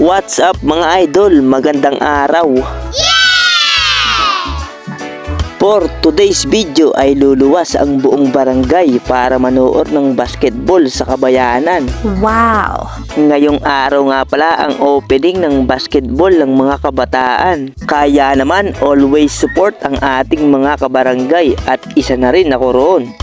What's up mga idol? Magandang araw. For today's video ay luluwas ang buong barangay para manood ng basketball sa kabayanan. Wow! Ngayong araw nga pala ang opening ng basketball ng mga kabataan. Kaya naman always support ang ating mga kabarangay at isa na rin ako roon.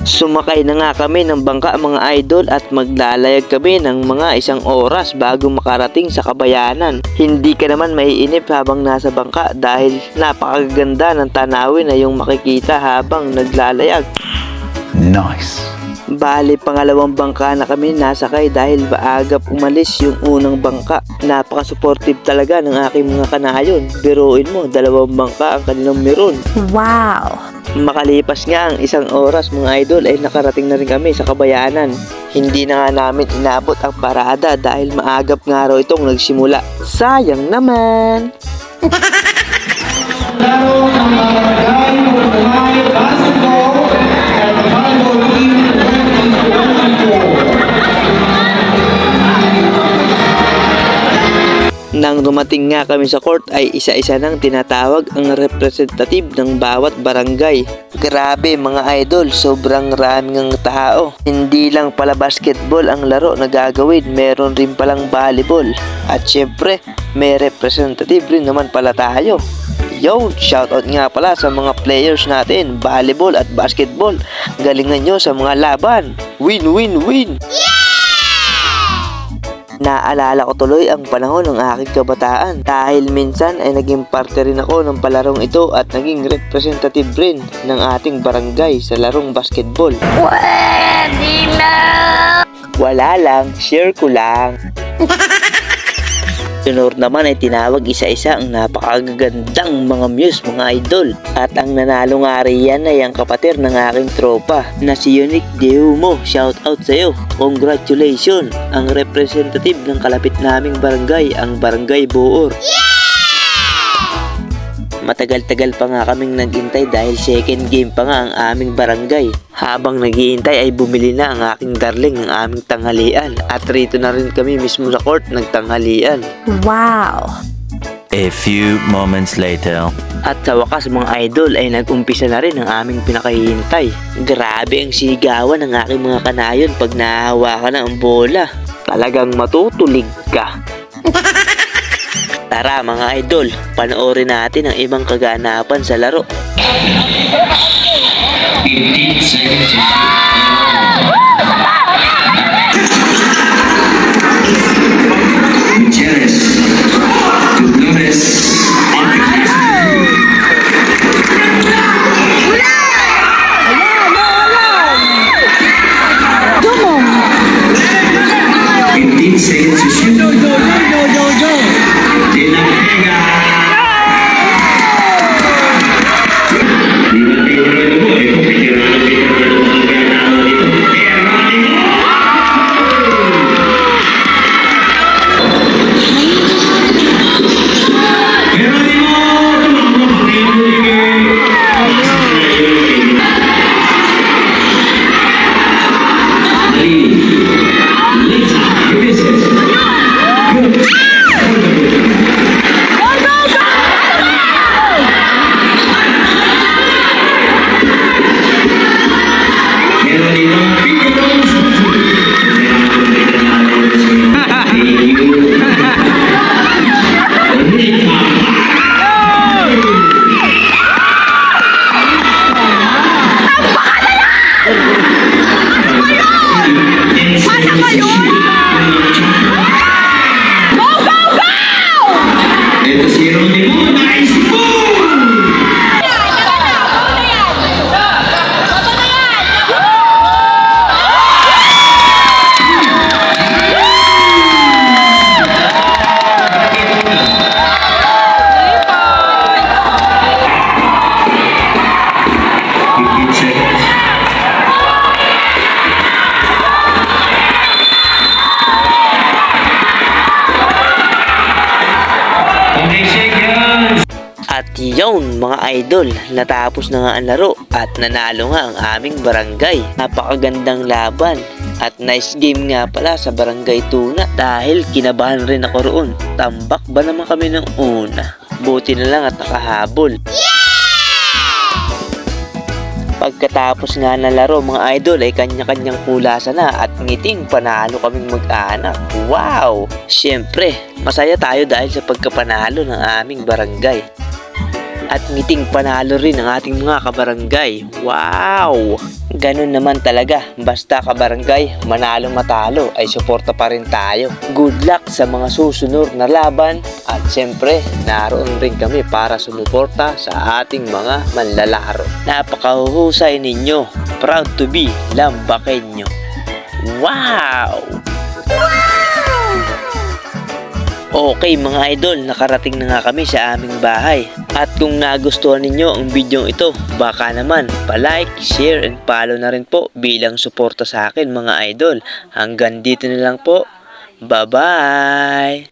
Sumakay na nga kami ng bangka mga idol at maglalayag kami ng mga isang oras bago makarating sa kabayanan. Hindi ka naman maiinip habang nasa bangka dahil napakaganda ng tanawin na yung makikita habang naglalayag. Nice. Bali, pangalawang bangka na kami nasakay dahil baagap umalis yung unang bangka. Napaka-supportive talaga ng aking mga kanayon. Biruin mo, dalawang bangka ang kanilang meron. Wow! Makalipas nga ang isang oras mga idol ay nakarating na rin kami sa kabayanan. Hindi na nga namin inabot ang parada dahil maagap nga raw itong nagsimula. Sayang naman! Nang dumating nga kami sa court ay isa-isa nang tinatawag ang representative ng bawat barangay. Grabe mga idol, sobrang raming ang tao. Hindi lang pala basketball ang laro na gagawin, meron rin palang volleyball. At syempre, may representative rin naman pala tayo. Yo, shoutout nga pala sa mga players natin, volleyball at basketball. Galingan nyo sa mga laban. Win, win, win! Naalala ko tuloy ang panahon ng aking kabataan dahil minsan ay naging parte rin ako ng palarong ito at naging representative rin ng ating barangay sa larong basketball. Pwede na! Wala lang, share ko lang. Sunod naman ay tinawag isa-isa ang napakagagandang mga muse mga idol. At ang nanalo nga riyan ay ang kapatid ng aking tropa na si Unique Dehumo. Shout out sa iyo. Congratulations! Ang representative ng kalapit naming barangay, ang Barangay Boor. Matagal-tagal pa nga kaming naghintay dahil second game pa nga ang aming barangay. Habang naghihintay ay bumili na ang aking darling ng aming tanghalian. At rito na rin kami mismo sa court nagtanghalian. Wow! A few moments later. At sa wakas mga idol ay nag-umpisa na rin ang aming pinakahihintay. Grabe ang sigawan ng aking mga kanayon pag nahahawakan na ang bola. Talagang matutulig ka. Tara mga idol, panoorin natin ang ibang kaganapan sa laro. 15 seconds. Yun mga idol, natapos na nga ang laro at nanalo nga ang aming barangay. Napakagandang laban. At nice game nga pala sa Barangay Tuna dahil kinabahan rin ako roon. Tambak ba naman kami ng una? Buti na lang at nakahabol. Pagkatapos nga ng laro mga idol ay kanya-kanyang kulasa na at ngiting panalo kaming mag-anak. Wow! Siyempre, masaya tayo dahil sa pagkapanalo ng aming barangay. At ngiting panalo rin ang ating mga kabarangay. Wow! Ganun naman talaga. Basta kabarangay, manalo matalo ay suporta pa rin tayo. Good luck sa mga susunod na laban at siyempre, naroon rin kami para sumuporta sa ating mga manlalaro. Napakahuhusay ninyo. Proud to be Lambaqueño. Wow! Okay mga idol, nakarating na nga kami sa aming bahay. At kung nagustuhan ninyo ang video ito, baka naman pa-like, share, and follow na rin po bilang suporta sa akin mga idol. Hanggang dito na lang po. Bye-bye!